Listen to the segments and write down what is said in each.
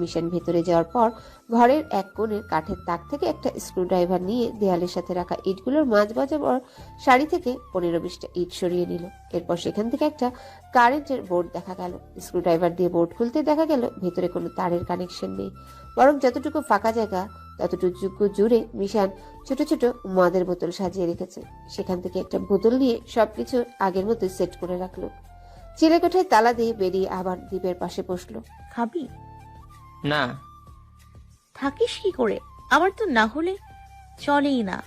Mission ভেতরে যাওয়ার পর ঘরের এক কোণের কাঠের তাক থেকে একটা স্ক্রুড্রাইভার নিয়ে দেয়ালের সাথে রাখা ইটগুলোর মাঝ বরাবর শাড়ি থেকে পনেরো বিশটা ইট সরিয়ে নিল। এরপর সেখান থেকে একটা কারেন্টের বোর্ড দেখা গেল। স্ক্রুড্রাইভার দিয়ে বোর্ড খুলতে দেখা গেল ভেতরে কোনো তারের কানেকশন নেই। বরং যতটুকু ফাঁকা জায়গা, ততটুকু জুড়ে মিশান ছোট ছোট মদের বোতল সাজিয়ে রেখেছে। সেখান থেকে একটা বোতল নিয়ে সবকিছু আগের মতো সেট করে রাখল। চিলেকোঠায় তালা দিয়ে বেরিয়ে আবার দ্বীপের পাশে বসল। খাবি? না। থাকিস কি করে? আমার তো না হলে চলেই না।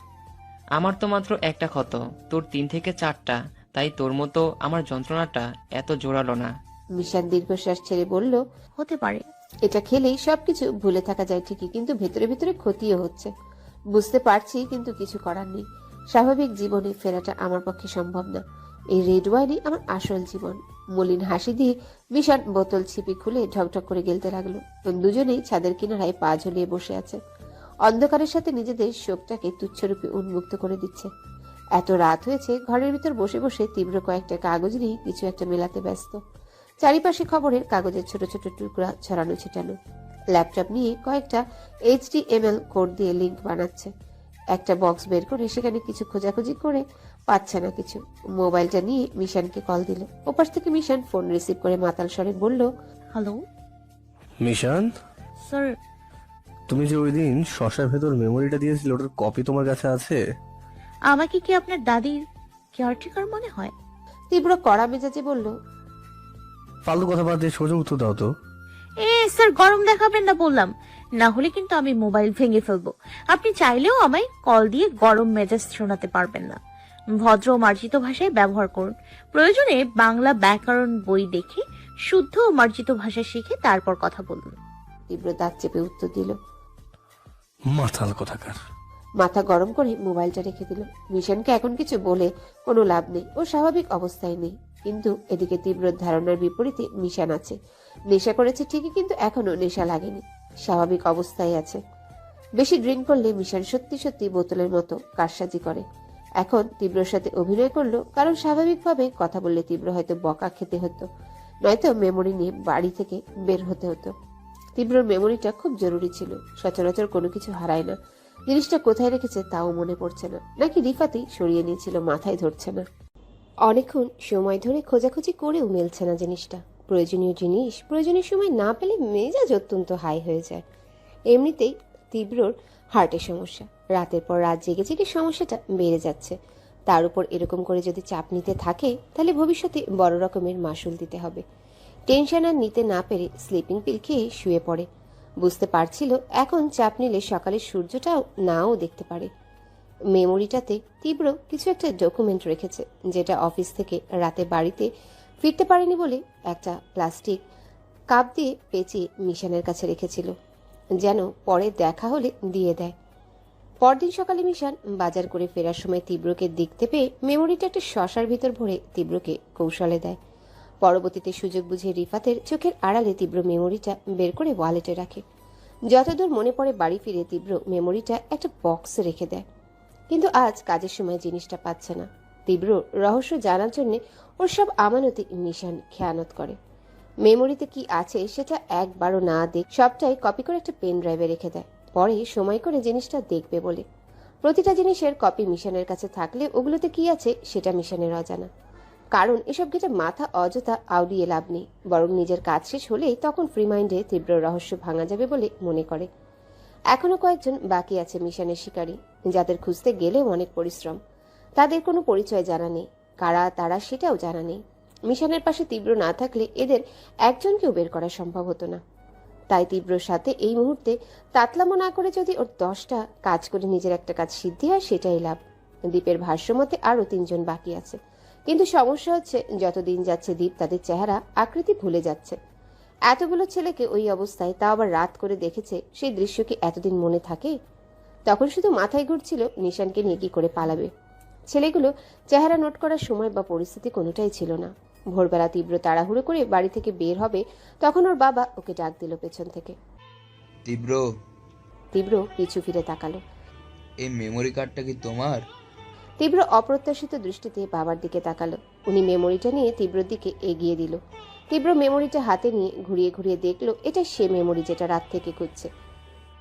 আমার তো মাত্র একটা ক্ষত তোর তিন থেকে চারটা তাই তোর মতো আমার যন্ত্রণাটা এত জোরালো না। মিশান দীর্ঘশ্বাস ছেড়ে বলল হতে পারে। এটা খেলেই সবকিছু ভুলে থাকা যায় ঠিকই কিন্তু ভেতরে ভেতরে ক্ষতিও হচ্ছে। বুঝতে পারছি কিন্তু কিছু করার নেই। স্বাভাবিক জীবনে ফেরাটা আমার পক্ষে সম্ভব না। এই রেড ওয়াইনই আমার আসল জীবন। মলিন হাসি দিয়ে মিশান বোতল ছিপি খুলে ঢকঢক করে গেলতে লাগল। দুজনেই ছাদের কিনারায় পা ঝুলিয়ে বসে আছে। অন্ধকারের সাথে নিজেদের শোকটাকে তুচ্ছরূপে উন্মুক্ত করে দিচ্ছে। এত রাত হয়েছে, ঘরের ভিতর বসে বসে তীব্র কয়েকটা কাগজ নিয়ে কিছু একটা মেলাতে ব্যস্ত। চারিপাশে খবরের কাগজের ছোট ছোট টুকরা ছড়ানো ছিটানো। ল্যাপটপ নিয়ে কয়েকটা এইচডিএমএল কোড দিয়ে লিংক বানাচ্ছে। একটা বক্স বের করে সেখানে কিছু খোঁজাখুঁজি করে পাচ্ছে না কিছু। মোবাইলটা নিয়ে মিশানকে কল দিল। ওপাশ থেকে মিশান ফোন রিসিভ করে মাতাল স্বরে বলল হ্যালো মিশান? স্যার তুমি যে ওই দিন শশার ভেতর মেমোরিটা দিয়েছিলে ওটার কপি তোমার কাছে আছে? আমাকে কি আপনার দাদির কেয়ারটেকার মনে হয়? তীব্র কড়া মেজাজে বলল ফালতু কথা বাদ দিয়ে সোজা উত্তর দাও তো। এ স্যার গরম দেখাবেন না বললাম। না হলে কিন্তু আমি মোবাইল ভেঙে ফেলব। আপনি চাইলেও আমায় কল দিয়ে গরম মেজাজ শোনাতে পারবেন না। ভদ্র মার্জিত ভাষায় ব্যবহার করুন। প্রয়োজনে বাংলা ব্যাকরণ বই দেখে শুদ্ধ ও মার্জিত ভাষা শিখে তারপর কথা বলুন। তীব্র দাঁত চেপে উত্তর দিল। মাথাল কথাকার। মাথা গরম করে মোবাইলটা রেখে দিল। মিশনকে এখন কিছু বলে কোনো লাভ নেই। ও স্বাভাবিক অবস্থায় নেই। কিন্তু এদিকে তীব্র ধারণার বিপরীতে মিশান আছে। নেশা করেছে ঠিকই কিন্তু এখনও নেশা লাগেনি। স্বাভাবিক অবস্থায় আছে। বেশি ড্রিঙ্ক করলে মিশান সত্যি সত্যি বোতলের মতো কারসাজি করে। এখন তীব্রর সাথে অভিনয় করল, কারণ স্বাভাবিকভাবে কথা বললে তীব্র হয়তো বকা খেতে হতো, নয়তো মেমোরি নিয়ে বাড়ি থেকে বের হতে হতো। তীব্রর মেমোরিটা খুব জরুরি ছিল, সচরাচর কোনো কিছু হারায় না। জিনিসটা কোথায় রেখেছে তাও মনে পড়ছে না, নাকি রিফাতি সরিয়ে নিয়েছিল, মাথায় ধরছে না। অনেকক্ষণ সময় ধরে খোঁজাখুঁজি করেও মেলছে না জিনিসটা। প্রয়োজনীয় জিনিস, প্রয়োজনীয় সময় না পেলে মেজাজ অত্যন্ত হাই হয়ে যায়। এমনিতেই তীব্রর হার্টের সমস্যা। রাতের পর রাত জেগে জেগে সমস্যাটা বেড়ে যাচ্ছে। তার উপর এরকম করে যদি চাপ নিতে থাকে, তাহলে ভবিষ্যতে বড় রকমের মাসুল দিতে হবে। টেনশন আর নিতে না পেরে স্লিপিং পিল খেয়ে শুয়ে পড়ে। বুঝতে পারছিল, এখন চাপ নিলে সকালে সূর্যটাও নাও দেখতে পারে। মেমোরিটাতে তীব্র কিছু একটা ডকুমেন্ট রেখেছে, যেটা অফিস থেকে রাতে বাড়িতে ফিরতে পারেনি বলে একটা প্লাস্টিক কাপ দিয়ে পেঁচিয়ে মিশানের কাছে রেখেছিল। যেন পরে দেখা হলে দিয়ে দেয়। পরদিন সকালে মিশান বাজার করে ফেরার সময় তীব্রকে দেখতে পেয়ে মেমোরিটা একটা শশার ভিতর ভরে তীব্রকে কৌশলে দেয়। পরবর্তীতে সুযোগ বুঝে রিফাতের চোখের আড়ালে তীব্র মেমোরিটা বের করে ওয়ালেটে রাখে। যতদূর মনে পড়ে বাড়ি ফিরে তীব্র মেমোরিটা একটা বক্সে রেখে দেয়। কিন্তু আজ কাজের সময় জিনিসটা পাচ্ছে না। তীব্র রহস্য জানার জন্য ওর সব আমানতি মিশান খেয়ানত করে। মেমোরিতে কি আছে সেটা একবারও না দেখ সবটাই কপি করে একটা পেন ড্রাইভে রেখে দেয়। পরে সময় করে জিনিসটা দেখবে বলে। প্রতিটা জিনিসের কপি মিশনের কাছে থাকলে ওগুলোতে কি আছে সেটা মিশনের অজানা। কারণ এসব ঘেটে মাথা অযথা আউড়িয়ে লাভ নেই। বরং নিজের কাজ শেষ হলেই তখন ফ্রি মাইন্ডে তীব্র রহস্য ভাঙা যাবে বলে মনে করে। এখনও কয়েকজন বাকি আছে মিশনের শিকারী, যাদের খুঁজতে গেলেও অনেক পরিশ্রম। তাদের কোনো পরিচয় জানা নেই। কারা তারা সেটাও জানা নেই। মিশনের পাশে তীব্র না থাকলে এদের একজনকেও বের করা সম্ভব হতো না। তাই তীব্রর সাথে এই মুহূর্তে তাতলামো না করে যদি ওর দশটা কাজ করে নিজের একটা কাজ সিদ্ধি হয়, সেটাই লাভ। দ্বীপের ভাষ্য মতে আরও তিনজন বাকি আছে। কিন্তু সমস্যা হচ্ছে যত দিন যাচ্ছে দ্বীপ তাদের চেহারা আকৃতি ভুলে যাচ্ছে। এতগুলো ছেলেকে ওই অবস্থায় তা আবার রাত করে দেখেছে, সেই দৃশ্য কি এতদিন মনে থাকে? তখন শুধু মাথায় ঘুরছিল, নিশানকে নিয়ে কি করে পালাবে? ছেলেগুলো চেহারা নোট করার সময় বা পরিস্থিতি কোনোটাই ছিল না। ভোরবেলা তীব্র তাড়াহুড়ো করে বাড়ি থেকে বের হবে তখন ওর বাবা ওকে ডাক দিল পেছন থেকে। তীব্র? তীব্র পিছু ফিরে তাকালো। এই মেমোরি কার্ডটা কি তোমার? তীব্র অপ্রত্যাশিত দৃষ্টিতে বাবার দিকে তাকালো। উনি মেমোরিটা নিয়ে তীব্রর দিকে এগিয়ে দিল। তীব্র মেমোরিটা হাতে নিয়ে ঘুরিয়ে ঘুরিয়ে দেখল এটা সে মেমোরি যেটা রাত থেকে খুঁজছে।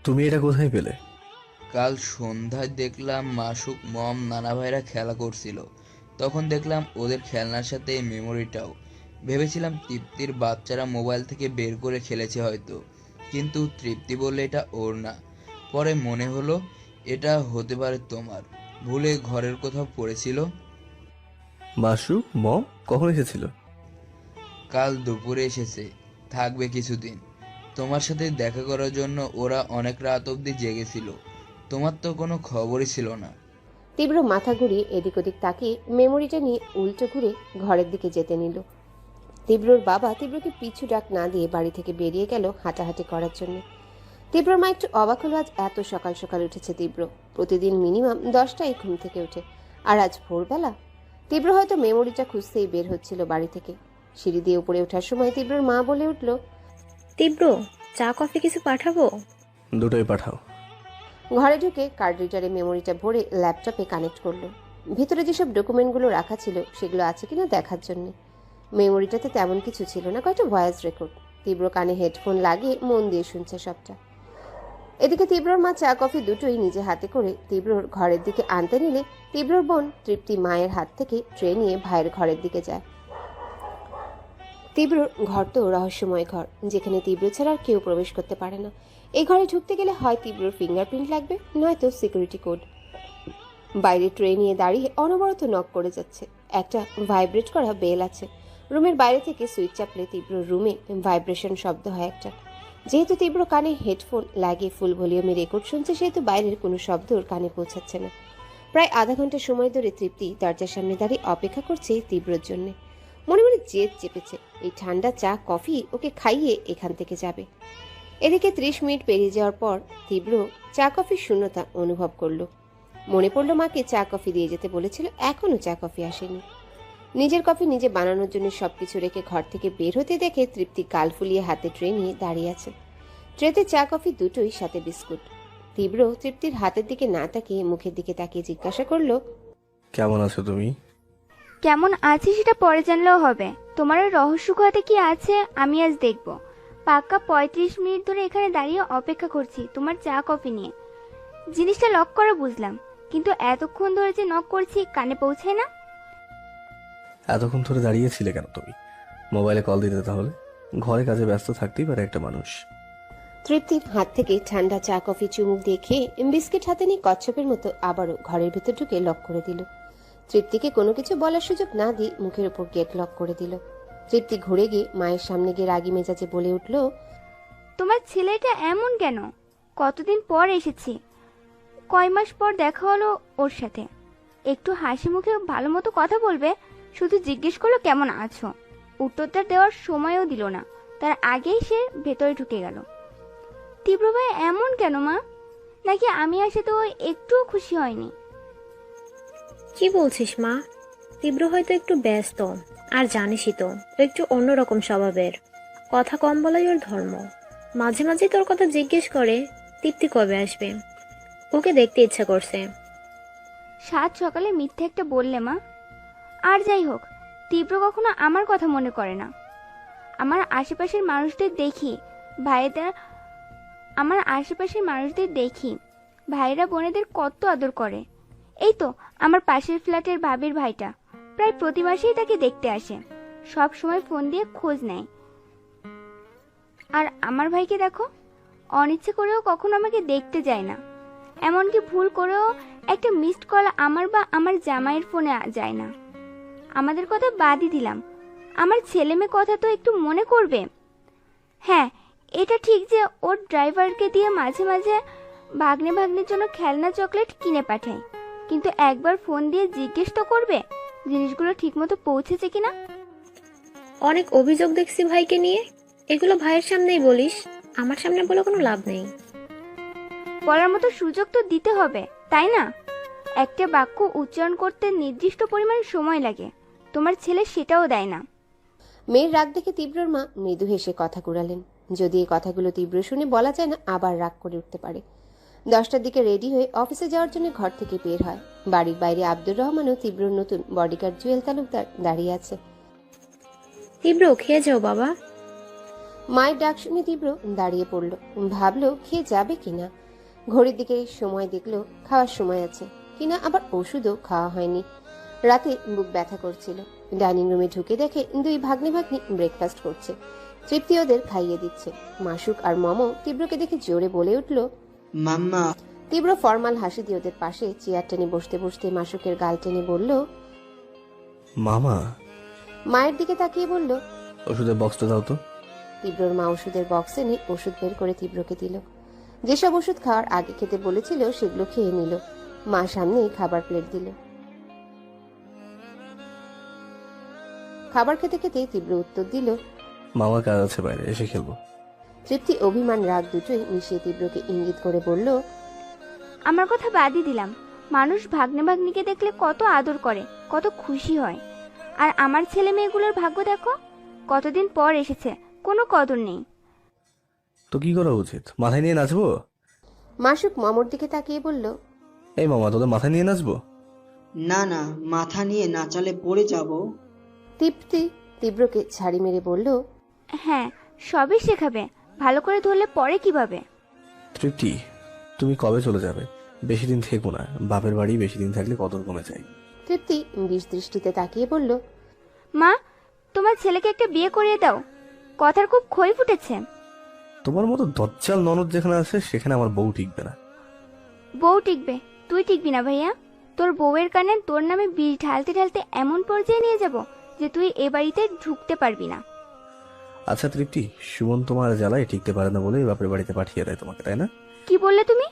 তুমি এটা কোথায় পেলে? কাল সন্ধ্যায় দেখলাম মাসুক মম নানা ভাইরা খেলা করছিল। তখন দেখলাম ওদের খেলনার সাথে এই মেমোরিটাও ভেবেছিলাম তৃপ্তির বাচ্চারা মোবাইল থেকে বের করে খেলেছে হয়তো। কিন্তু তৃপ্তি বললে এটা ওর না। পরে মনে হলো এটা হতে পারে তোমার। ভুলে ঘরের কোথাও পড়েছিল। বাসু মম কখন এসেছিল? কাল দুপুরে এসেছে। থাকবে কিছুদিন। তোমার সাথে দেখা করার জন্য ওরা অনেক রাত অবধি জেগেছিল। তোমার তো কোনো খবরই ছিল না। তীব্র মাথা ঘুরিয়ে এদিক ওদিক তাকিয়ে মেমোরিটা নিয়ে উল্টো ঘুরে ঘরের দিকে যেতে নিল। তীব্রর বাবা তীব্রকে পিছু ডাক না দিয়ে বাড়ি থেকে বেরিয়ে গেল হাঁটাহাঁটি করার জন্য। তীব্র মা একটু অবাক হলো আজ এত সকাল সকাল উঠেছে তীব্র। প্রতিদিন মিনিমাম দশটায় ঘুম থেকে ওঠে। আর আজ ভোরবেলা? তীব্র হয়তো মেমোরিটা খুঁজতেই বের হচ্ছিল বাড়ি থেকে। সিঁড়ি দিয়ে উপরে ওঠার সময় তীব্রর মা বলে উঠল তীব্র চা কফি কিছু পাঠাবো? দুটোই পাঠাও। ঘরে ঢুকে কার্ড রিডারে মেমোরিটা ভরে ল্যাপটপে কানেক্ট করল। ভিতরে যেসব ডকুমেন্টগুলো রাখা ছিল, সেগুলো আছে কিনা দেখার জন্য। মেমোরিটাতে তেমন কিছু ছিল না, কয়েকটা ভয়েস রেকর্ড। তীব্র কানে হেডফোন লাগিয়ে মন দিয়ে শুনছে সবটা। এদিকে তীব্রর মা চা, কফি দুটোই নিজে হাতে করে তীব্রর ঘরের দিকে আনতে নিলে তীব্রর বোন তৃপ্তি মায়ের হাত থেকে ট্রে নিয়ে ভাইয়ের ঘরের দিকে যায়। তীব্রর ঘর তো রহস্যময় ঘর, যেখানে তীব্র ছাড়া আর কেউ প্রবেশ করতে পারে না। এই ঘরে ঢুকতে গেলে হয় তীব্রর ফিঙ্গারপ্রিন্ট লাগবে, নয়তো সিকিউরিটি কোড বাইরে ট্রে নিয়ে দাঁড়িয়ে অনবরত নক করে যাচ্ছে। একটা ভাইব্রেট করা বেল আছে। রুমের বাইরে থেকে সুইচ চাপলে তীব্র রুমে ভাইব্রেশন শব্দ হয় একটা। যেহেতু তীব্র কানে হেডফোন লাগিয়ে ফুল ভলিউমে রেকর্ড শুনছে, সেহেতু বাইরের কোনো শব্দ ওর কানে পৌঁছাচ্ছে না। প্রায় আধা ঘণ্টা সময় ধরে তৃপ্তি দরজার সামনে দাঁড়িয়ে অপেক্ষা করছে তীব্রর জন্য। মনে মনে জেদ চেপেছে। এই ঠান্ডা চা, কফি ওকে খাইয়ে এখান থেকে যাবে। এদিকে ত্রিশ মিনিট পেরিয়ে যাওয়ার পর তীব্র চা কফির শূন্যতা অনুভব করল। মনে পড়ল মাকে চা কফি দিয়ে যেতে বলেছিল, এখনও চা কফি আসেনি। নিজের কফি নিজে বানানোর জন্য সবকিছু রেখে ঘর থেকে বের হতে দেখে তৃপ্তি গাল ফুলিয়ে হাতে ট্রে নিয়ে দাঁড়িয়ে আছে। ট্রেতে চা কফি দুটোই, সাথে বিস্কুট। তীব্র তৃপ্তির হাতের দিকে না তাকিয়ে মুখের দিকে তাকিয়ে জিজ্ঞাসা করল, কেমন আছো তুমি? কেমন আছি সেটা পরে জানলেও হবে। তোমার ওই রহস্য গুহাতে কি আছে আমি আজ দেখব। পাক্কা পঁয়ত্রিশ মিনিট ধরে এখানে দাঁড়িয়ে অপেক্ষা করছি তোমার চা কফি নিয়ে। জিনিসটা লক করা বুঝলাম কিন্তু এতক্ষণ ধরে যে নক করছি কানে পৌঁছায় না? এতক্ষণ ধরে দাঁড়িয়েছিলে কেন তুমি? মোবাইলে কল দিতে তাহলে? ঘরে কাজে ব্যস্ত থাকতেই পারে একটা মানুষ। তৃপ্তির হাত থেকে ঠান্ডা চা কফি চুমুক দিয়ে খেয়ে বিস্কিট হাতে নিয়ে কচ্ছপের মতো আবারও ঘরের ভেতর ঢুকে লক করে দিল। তৃপ্তিকে কোনো কিছু বলার সুযোগ না দিয়ে মুখের উপর গেট লক করে দিল। তৃপ্তি ঘুরে গিয়ে মায়ের সামনে গিয়ে রাগি মেজাজে বলে উঠল, তোমার ছেলেটা এমন কেন? কতদিন পর এসেছি। কয় মাস পর দেখা হলো ওর সাথে। একটু হাসি মুখে ভালো মতো কথা বলবে, শুধু জিজ্ঞেস করল কেমন আছো। উত্তরটা দেওয়ার সময়ও দিল না। তার আগেই সে ভেতরে ঢুকে গেল। তীব্র ভাই এমন কেন মা? নাকি আমি আসে তো একটুও খুশি হয়নি? কি বলছিস মা? তীব্র হয়তো একটু ব্যস্ত। আর জানিসই তো, একটু অন্যরকম স্বভাবের। কথা কম বলাই ওর ধর্ম। মাঝে মাঝে তোর কথা জিজ্ঞেস করে, তৃপ্তি কবে আসবে? ওকে দেখতে ইচ্ছা করছে। সাত সকালে মিথ্যে একটা বললে মা। আর যাই হোক, তীব্র কখনো আমার কথা মনে করে না। আমার আশেপাশের মানুষদের দেখি ভাইদের আমার আশেপাশের মানুষদের দেখি ভাইরা বোনেদের কত আদর করে। এই তো, আমার পাশের ফ্ল্যাটের ভাবির ভাইটা। প্রায় প্রতি মাসেই তাকে দেখতে আসে। সব সময় ফোন দিয়ে খোঁজ নেয়। আর আমার ভাইকে দেখো, অনিচ্ছে করেও কখনো আমাকে দেখতে যায় না। এমনকি ভুল করেও একটা মিসড কল আমার বা আমার জামাইয়ের ফোনে যায় না। আমাদের কথা বাদই দিলাম। আমার ছেলে মেয়ে কথা তো একটু মনে করবে। হ্যাঁ এটা ঠিক যে ওর ড্রাইভারকে দিয়ে মাঝে মাঝে ভাগ্নে ভাগ্নের জন্য খেলনা চকলেট কিনে পাঠায়। কিন্তু একবার ফোন দিয়ে জিজ্ঞেস তো করবে জিনিসগুলো ঠিকমতো পৌঁছেছে কিনা? অনেক অভিযোগ দেখছি ভাইকে নিয়ে। এগুলো ভাইয়ের সামনেই বলিস আমার সামনে বলে কোনো লাভ নেই। বলার মতো সুযোগ তো দিতে হবে তাই না? একটা বাক্য উচ্চারণ করতে নির্দিষ্ট পরিমাণ সময় লাগে তোমার ছেলে সেটাও দেয় না। মেয়ের রাগ দেখে তীব্রর মা মৃদু হেসে কথা কুড়ালেন। যদি এই কথাগুলো তীব্র শুনে বলা যায় না আবার রাগ করে উঠতে পারে। দশটার দিকে রেডি হয়ে অফিসে যাওয়ার জন্য ঘর থেকে বের হয়। বাড়ির বাইরে আব্দুর রহমান ও তীব্র নতুন বডিগার্ড জুয়েল তালুকদার দাঁড়িয়ে আছে। তীব্র খেয়ে যাও বাবা। মায়ের ডাক শুনে তীব্র দাঁড়িয়ে পড়ল। ভাবলো খেয়ে যাবে কিনা ঘড়ির দিকে সময় দেখল খাওয়ার সময় আছে। কিনা আবার ওষুধও খাওয়া হয়নি। রাতে বুক ব্যথা করছিল। ডাইনিং রুমে ঢুকে দেখে দুই ভাগ্নে ভাগ্নি ব্রেকফাস্ট করছে। তৃপ্তি ওদের খাইয়ে দিচ্ছে। মাসুক আর মম তীব্রকে দেখে জোরে বলে উঠল মাম্মা। তীব্র ফর্মাল হাসি দিয়ে ওদের পাশে চেয়ার টেনে বসতে বসতে মাসুকের গাল টেনে বলল মামা। মায়ের দিকে তাকিয়ে বলল ওষুধের বক্সটা দাও তো। তীব্রর মা ওষুধের বক্স এনে ওষুধ বের করে তীব্রকে দিল। যেসব ওষুধ খাওয়ার আগে খেতে বলেছিল সেগুলো খেয়ে নিল। মা সামনেই খাবার প্লেট দিল। খাবার খেতে খেতে তীব্র উত্তর দিল মামা কাজ আছে বাইরে এসে খেলব। তৃপ্তি অভিমান রাগ দুটোই মিশিয়ে তীব্রকে ইঙ্গিত করে বলল আমার কথা বাদই দিলাম। মানুষ ভাগ্নে ভাগ্নিকে দেখলে কত আদর করে কত খুশি হয়। আর আমার ছেলে মেয়েগুলোর ভাগ্য দেখো কতদিন পর এসেছে কোনো কদর নেই। তো কি করা উচিত? মাথায় নিয়ে নাচবো? মাসুক মামর দিকে তাকিয়ে বলল এই মামা তোদের মাথায় নিয়ে নাচবো? না না মাথা নিয়ে নাচালে পড়ে যাব। তৃপ্তি তীব্রকে ছাড়ি মেরে বলল হ্যাঁ সবই শেখাবে। ভালো করে ধরলে পরে কীভাবে? তৃপ্তি তুমি কবে চলে যাবে? বেশি দিন থেকো না। বাপের বাড়ি বেশি দিন থাকলে কদর কমে যায় তৃপ্তি বিষ দৃষ্টিতে তাকিয়ে বলল মা তোমার ছেলেকে একটা বিয়ে করিয়ে দাও। কথার খুব ক্ষয় ফুটেছে। তোমার মতো দজ্জাল ননদ যেখানে আছে সেখানে আমার বউ টিকবে না। বউ টিকবে? তুই টিকবি না ভাইয়া। তোর বউয়ের কানে তোর নামে বিষ ঢালতে ঢালতে এমন পর্যায়ে নিয়ে যাব যে তুই এ বাড়িতে ঢুকতে পারবি না। আচ্ছা তৃপ্তি সুমন তোমার জ্বালায় টিকতে পারে না বলে বাপের বাড়িতে পাঠিয়ে দেয় তোমাকে তাই না? কি বললে তুমি?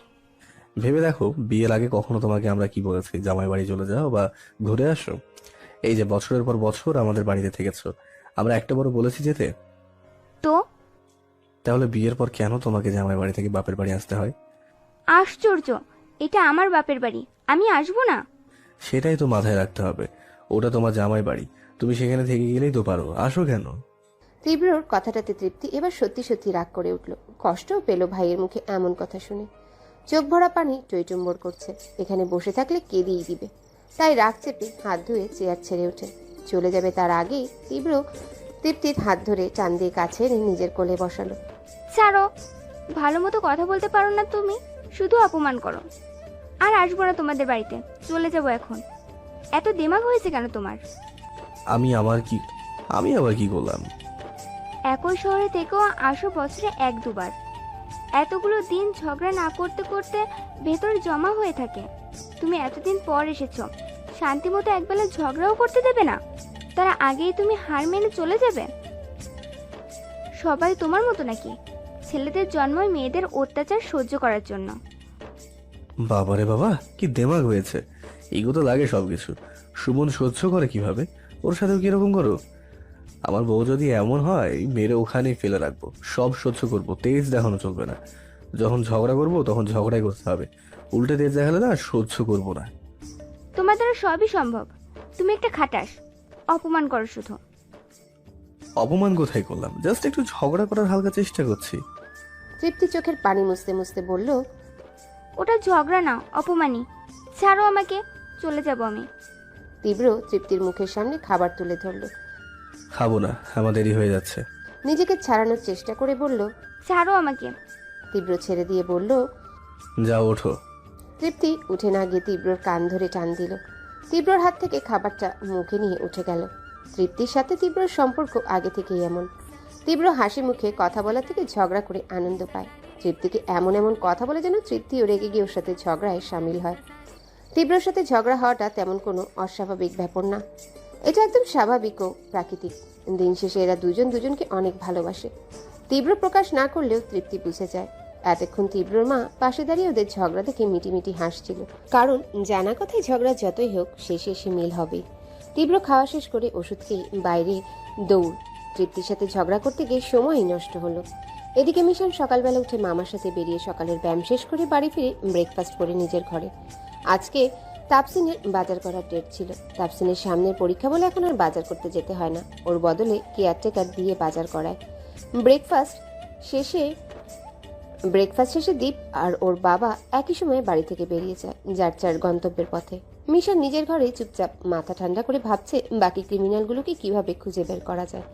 ভেবে দেখো বিয়ের আগে কখনো তোমাকে আমরা কি বলেছি? জামাই বাড়ি চলে যাও বা ঘুরে আসো। এই যে বছরের পর বছর আমাদের বাড়িতে থেকেছো। আমরা একটা বড় বলেছি যেতে। তো? তাহলে বিয়ের পর কেন তোমাকে জামাই বাড়ি থেকে বাপের বাড়ি আসতে হয়? আশ্চর্য! এটা আমার বাপের বাড়ি। আমি আসব না? সেটাই তো মাথায় রাখতে হবে। ওটা তোমার জামাই বাড়ি। তুমি সেখানে থেকে গেলেই তো পারো। আসো কেন? তীব্রর কথাটাতে তৃপ্তি এবার সত্যি সত্যি রাগ করে উঠল। কষ্টও পেল ভাইয়ের মুখে এমন কথা শুনে। চোখ ভরা পানি টইটুম্বর করছে। এখানে বসে থাকলে কেঁদেই দিবে। তাই রাগ চেপে হাত ধুয়ে চেয়ার ছেড়ে ওঠে। চলে যাবে তার আগেই তীব্র তৃপ্তির হাত ধরে টান দিয়ে কাছে এনে নিজের কোলে বসালো। ছাড়ো ভালো মতো কথা বলতে পারো না তুমি। শুধু অপমান করো। আর আসব না তোমাদের বাড়িতে। চলে যাব এখন। এত দিমাগ হয়েছে কেন তোমার? আমি আমার কি আমি আবার কি করলাম? একই শহরে থেকেও আসো বছরে এক দুবার। এতগুলো দিন ঝগড়া না করতে করতে ভেতর জমা হয়ে থাকে। তুমি এতদিন পর এসেছ। শান্তি মতো একবেলা ঝগড়াও করতে দেবে না? তারা আগেই তুমি হার মেনে চলে যাবে? সবাই তোমার মতো নাকি? ছেলেদের জন্মই মেয়েদের অত্যাচার সহ্য করার জন্য। বাবারে বাবা, কি দেমাগ হয়েছে। এগো তো লাগে সবকিছু। সুমন সহ্য করে কীভাবে? ওর সাথেও কীরকম করো? আমার বউ যদি এমন হয় মেরে ওখানেই ফেলে রাখব। সব সহ্য করব তেজ দেখানো চলবে না। যখন ঝগড়া করব তখন ঝগড়াই করতে হবে। উল্টে তেজ দেখালে না সহ্য করব না। তোমার দ্বারা সবই সম্ভব। তুমি একটা খাটাস। অপমান করো শুধু। অপমান কোথায় করলাম? জাস্ট একটু ঝগড়া করার হালকা চেষ্টা করছি। তৃপ্তি চোখের পানি মুছতে মুছতে বলল ওটা ঝগড়া না অপমানই। ছাড়ো আমাকে চলে যাব আমি। তীব্র তৃপ্তির মুখের সামনে খাবার তুলে ধরল। খাব না আমার দেরি হয়ে যাচ্ছে। নিজেকে ছাড়ানোর চেষ্টা করে বলল ছাড়ো আমাকে। তীব্র ছেড়ে দিয়ে বলল যাও ওঠো। তৃপ্তি উঠে না গিয়ে তীব্রর কান ধরে টান দিল। তীব্রর হাত থেকে খাবারটা মুখে নিয়ে উঠে গেল। তৃপ্তির সাথে তীব্রর সম্পর্ক আগে থেকেই এমন। তীব্র হাসি মুখে কথা বলা থেকে ঝগড়া করে আনন্দ পায়। তৃপ্তিকে এমন এমন কথা বলে যেন তৃপ্তিও রেগে গিয়ে ওর সাথে ঝগড়ায় সামিল হয়। তীব্রর সাথে ঝগড়া হওয়াটা তেমন কোনো অস্বাভাবিক ব্যাপার না। এটা একদম স্বাভাবিক ও প্রাকৃতিক। দিন শেষে এরা দুজন দুজনকে অনেক ভালোবাসে। তীব্র প্রকাশ না করলেও তৃপ্তি বুঝে যায়। এতক্ষণ তীব্রর মা পাশে দাঁড়িয়ে ওদের ঝগড়া দেখে মিটিমিটি হাসছিল। কারণ জানা কথায় ঝগড়া যতই হোক, শেষে এসে মিল হবেই। তীব্র খাওয়া শেষ করে ওষুধ খেয়ে বাইরে দৌড়। তৃপ্তির সাথে ঝগড়া করতে গিয়ে সময়ই নষ্ট হলো। এদিকে মিশন সকালবেলা উঠে মামার সাথে বেরিয়ে সকালের ব্যায়াম শেষ করে বাড়ি ফিরে ব্রেকফাস্ট করে নিজের ঘরে। আজকে তাপসিনের বাজার করার ডেট ছিল। তাপসিনের সামনের পরীক্ষা বলে এখন আর বাজার করতে যেতে হয় না। ওর বদলে কেয়ারটেকার দিয়ে বাজার করায়। ব্রেকফাস্ট শেষে ব্রেকফাস্ট শেষে দীপ আর ওর বাবা একই সময়ে বাড়ি থেকে বেরিয়ে যায়, যার যার গন্তব্যের পথে। মিশন নিজের ঘরে চুপচাপ মাথা ঠান্ডা করে ভাবছে বাকি ক্রিমিনালগুলোকে কীভাবে খুঁজে বের করা যায়।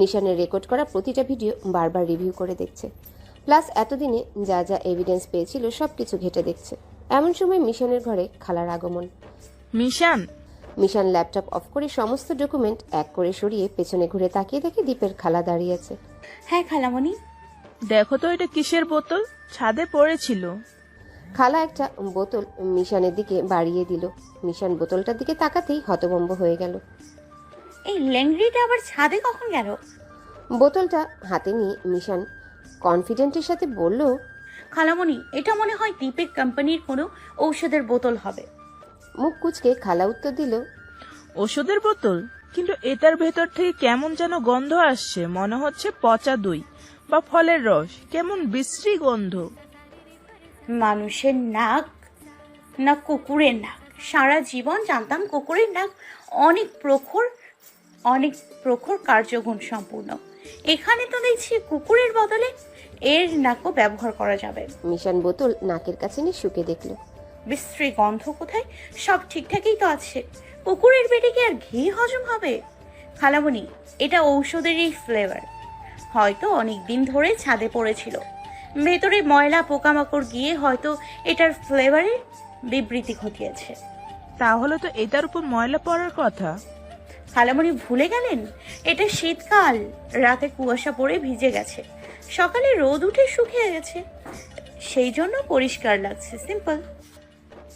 নিশানের রেকর্ড করা প্রতিটা ভিডিও বারবার রিভিউ করে দেখছে। প্লাস এতদিনে যা যা এভিডেন্স পেয়েছিল সব কিছু ঘেটে দেখছে। এমন সময় মিশনের ঘরে খালার আগমন। মিশান? মিশন ল্যাপটপ অফ করে সমস্ত ডকুমেন্ট এক করে সরিয়ে পেছনে ঘুরে তাকিয়ে দেখে দীপের খালা দাঁড়িয়ে আছে। হ্যাঁ খালামণি। দেখো তো এটা কিসের বোতল? ছাদে পড়েছিল। খালা একটা বোতল মিশানের দিকে বাড়িয়ে দিল। মিশান বোতলটার দিকে তাকাতেই হতভম্ব হয়ে গেল। এই ল্যাংড়িটা আবার ছাদে কখন গেল? বোতলটা হাতে নিয়ে মিশান কনফিডেন্টের সাথে বলল খালামণি এটা মনে হয় দীপেক কোম্পানির কোনো ঔষধের বোতল হবে। মুখ কুচকে খালা উত্তর দিল ওষুধের বোতল? কিন্তু এটার ভেতর থেকে কেমন যেন গন্ধ আসছে মনে হচ্ছে পচা দই বা ফলের রস। কেমন বিশ্রী গন্ধ। মানুষের নাক না কুকুরের নাক? সারা জীবন জানতাম কুকুরের নাক অনেক প্রখর অনেক প্রখর কার্যগুণ সম্পূর্ণ। এখানে তো দেখছি কুকুরের বদলে এর নাকও ব্যবহার করা যাবে। মিশান বোতল নাকের কাছে নিয়ে শুকে দেখল। বিশ্রী গন্ধ কোথায়? সব ঠিকঠাকই তো আছে। কুকুরের পেটে কি আর ঘি হজম হবে? খালামণি এটা ঔষধেরই ফ্লেভার হয়তো অনেক দিন ধরে ছাদে পড়েছিল। ভেতরে ময়লা পোকামাকড় গিয়ে হয়তো এটার ফ্লেভারে বিবৃতি ঘটিয়েছে। তাহলে তো এটার উপর ময়লা পড়ার কথা। খালামণি ভুলে গেলেন? এটা শীতকাল। রাতে কুয়াশা পড়ে ভিজে গেছে। সকালে রোদ উঠে শুকিয়ে গেছে। সেই জন্য পরিষ্কার লাগছে সিম্পল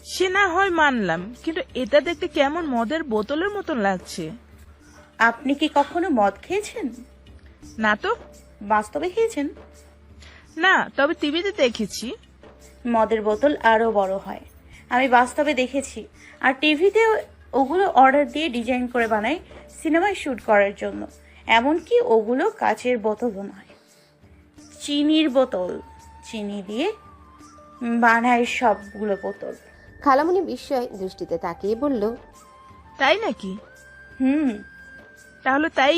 সে না হয় মানলাম কিন্তু এটা দেখতে কেমন মদের বোতলের মতন লাগছে। আপনি কি কখনো মদ খেয়েছেন? না তো। বাস্তবে খেয়েছেন? না তবে টিভিতে দেখেছি। মদের বোতল আরও বড় হয়। আমি বাস্তবে দেখেছি। আর টিভিতে ওগুলো অর্ডার দিয়ে ডিজাইন করে বানায় সিনেমায় শ্যুট করার জন্য। এমনকি ওগুলো কাচের বোতলও নয়। চিনির বোতল। চিনি দিয়ে বানায় সবগুলো বোতল। খালামণি বিস্ময় দৃষ্টিতে তাকিয়ে বলল তাই নাকি? হুম। তাহলে তাই